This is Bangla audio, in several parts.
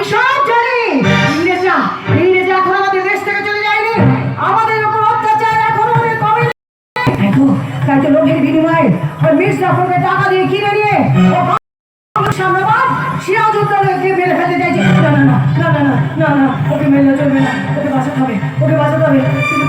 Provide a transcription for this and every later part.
আমি সব জানি। ইংরেজরা ইংরেজরা এখন আমাদের দেশ থেকে চলে যায়নি। আমাদের উপর অত্যাচার এখনও অনেক কমে তাই তো লোভের বিনিময়ে ওই মিস জাফরকে টাকা দিয়ে কিনে নিয়ে না না না না না না না ওকে মেরে চলবে না। ওকে বাঁচাতে হবে, ওকে বাঁচাতে হবে। তুমি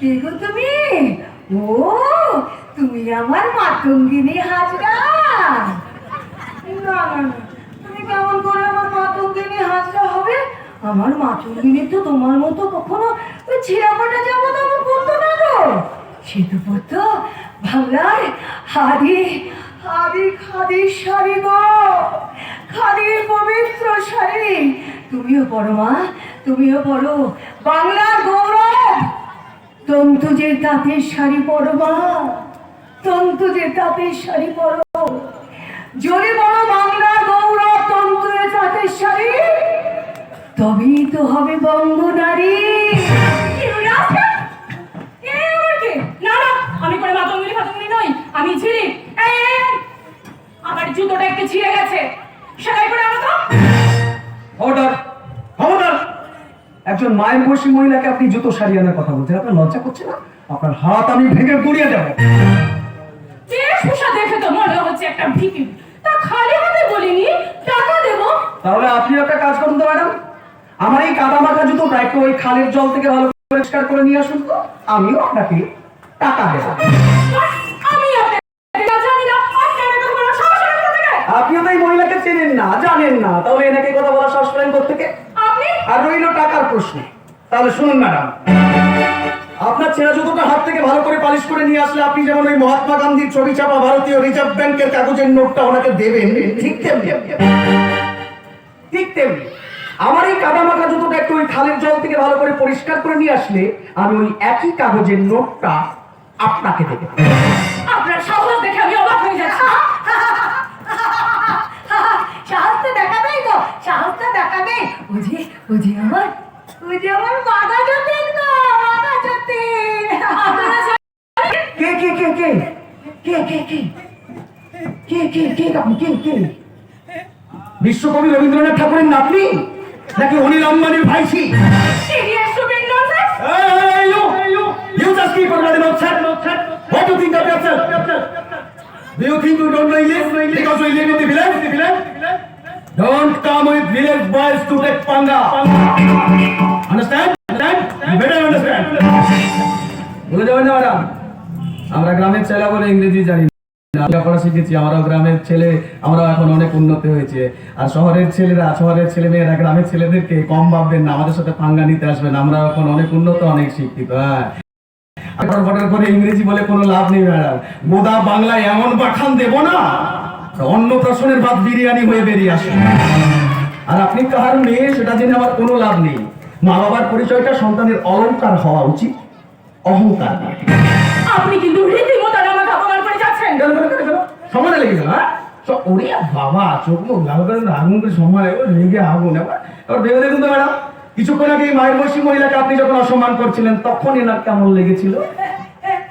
কে গো তুমি? ও, তুমি আমার মাতঙ্গিনী হাজরা। না না তুমি কেমন করে আমার মাতঙ্গিনী হাজরা হবে? আমার মাতঙ্গিনী তো তোমার মতো কখনো ছিঁড়াপাটা যাব তেমন করতো না তো সে তো পড়তো বাংলায় হাদি হাদি খাদির শাড়ি গো, খাদির পবিত্র শাড়ি। তুমিও পড়ো মা, তুমিও পড়ো। বাংলার গৌরব! তন্তুজের তাঁতের শাড়ি পরো মা। তন্তুজের তাঁতের শাড়ি পরো। যদি বলো বাংলার গৌরব তন্তুজের তাঁতের শাড়ি। তবেই তো হবে rascal! এ না না আমি করে মাতঙ্গিনী ফাতঙ্গিনী নই আমি এই! আমার জুতোটা একটু ছিঁড়ে গেছে। সেলাই করে তো। অর্ডার একজন মায়ের বয়সী মহিলাকে আপনি জুতো সারিয়ে আনার কথা বলছেন আপনার লজ্জা করছে না? আপনার হাত আমি ভেঙে গুড়িয়ে দেবো। দেখে তো মনে হচ্ছে একটা ভিকি তা খালি হাতে বলিনি টাকা দেবো। তাহলে আপনি একটা কাজ করুন তো ম্যাডাম। আমার এই কাদা মাখা জুতোটা একটু ওই খালের জল থেকে ভালো করে পরিষ্কার করে নিয়ে আসুন তো। আমিও আপনাকে টাকা দেবো? আপনিও তো এই মহিলাকে চেনেন না জানেন না। তাহলে এনাকে কথা বলা সাহস পেলেন থেকে আপনি আর রইল টাকার প্রশ্ন। তাহলে শুনুন, ম্যাডাম। আপনার ছেঁড়া জুতোটা হাত থেকে ভালো করে পালিশ করে নিয়ে আসলে আপনি যেমন ওই মহাত্মা গান্ধীর ছবি চাপা ভারতীয় রিজার্ভ ব্যাংকের কাগজের নোটটা ওনাকে দেবেন, ঠিক তেমনি। ঠিক তেমনি। আমার এই কাদা মাখা জুতোটা একটু ওই খালের জল থেকে ভালো করে পরিষ্কার করে নিয়ে আসলে আমি ওই একই কাগজের নোটটা আপনাকে দেবো আপনার সাহস দেখে আমি অবাক হয়ে যাচ্ছি সাহসটা দেখাবেই তো সাহসটা দেখাবে বুঝি যে আমার আমার যতীন গো বাধা যতীন কে কে কে কে? কে কে কে? কে কে কে আপনি? কে কে? বিশ্বকবি রবীন্দ্রনাথ ঠাকুরের নাতনি? নাকি অনিল আম্বানির ভাইসি Don't come with village boys to take panga. Understand? Understand? Better understand. বুঝে যাবেন আমরা গ্রামের ছেলে বলে ইংরেজি জানি লেখাপড়া শিখেছি, আমরাও গ্রামের ছেলে, আমরাও এখন অনেক উন্নত হয়েছে আর শহরের ছেলেরা, শহরের ছেলে মেয়েরা, গ্রামের ছেলেদেরকে কম ভাববেন না, আমাদের সাথে পাঙ্গা নিতে আসবেন আমরা এখন অনেক উন্নত, অনেক শিক্ষিত হ্যাঁ ফটাফটের করে ইংরেজি বলে কোনো লাভ নেই, ম্যাডাম গোদা বাংলায় এমন বাখান দেব না অন্নপ্রাশনের ভাত বিরিয়ানি হয়ে বেরিয়ে আসে আর আপনি কাহার মেয়ে সেটা জেনে আমার কোনো লাভ নেই। মা বাবার পরিচয়টা সন্তানের অলংকার হওয়া উচিত অহংকার আপনি কিন্তু রীতিমতো আমাকে অপমান করে যাচ্ছেন? সময় লেগে গেল হ্যাঁ? ওরে বাবা চোখ মুখ লাল করে আগুন করে সময় ও লেগে আগুন। এবার এবার ভেবে দেখুন তো ম্যাডাম কিছুক্ষণ আগে এই মায়ের বয়সী মহিলাকে আপনি যখন অসম্মান করছিলেন তখন এনার কেমন লেগেছিল?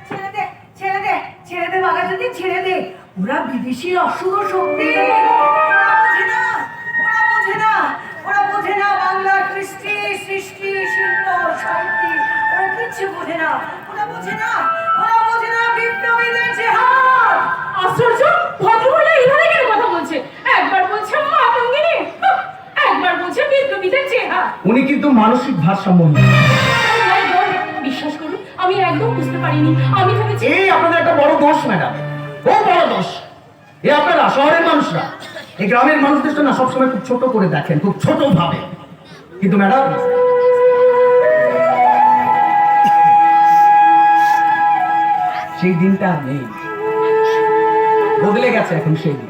ছেড়ে দে ছেড়ে দে ছেড়ে দে বাঘা যতীন ছেড়ে দে। ওরা বিদেশি অসুর শক্তি। ওরা বোঝে না ওরা বোঝে না ওরা বোঝে না বাংলার কৃষ্টি সৃষ্টি শিল্প সাহিত্য ওরা কিচ্ছু বোঝে না। ওরা বোঝে না ওরা বোঝে না বিপ্লবীদের জেহাদ আশ্চর্য ভদ্রমহিলা এইভাবে কেন কথা বলছে? একবার বলছে মাতঙ্গিনী উনি কিন্তু মানসিক ভারসাম্যহীন বিশ্বাস করুন আমি একদম বুঝতে পারিনি। আমি ভেবেছি এই আপনাদের একটা বড় দোষ ম্যাডাম। বড় দোষ। এ আপনারা শহরের মানুষরা। এই গ্রামের মানুষদের না সবসময় খুব ছোট করে দেখেন, খুব ছোট ভাবে। কিন্তু ম্যাডাম, সেই দিনটা নেই। বদলে গেছে এখন সেই দিন।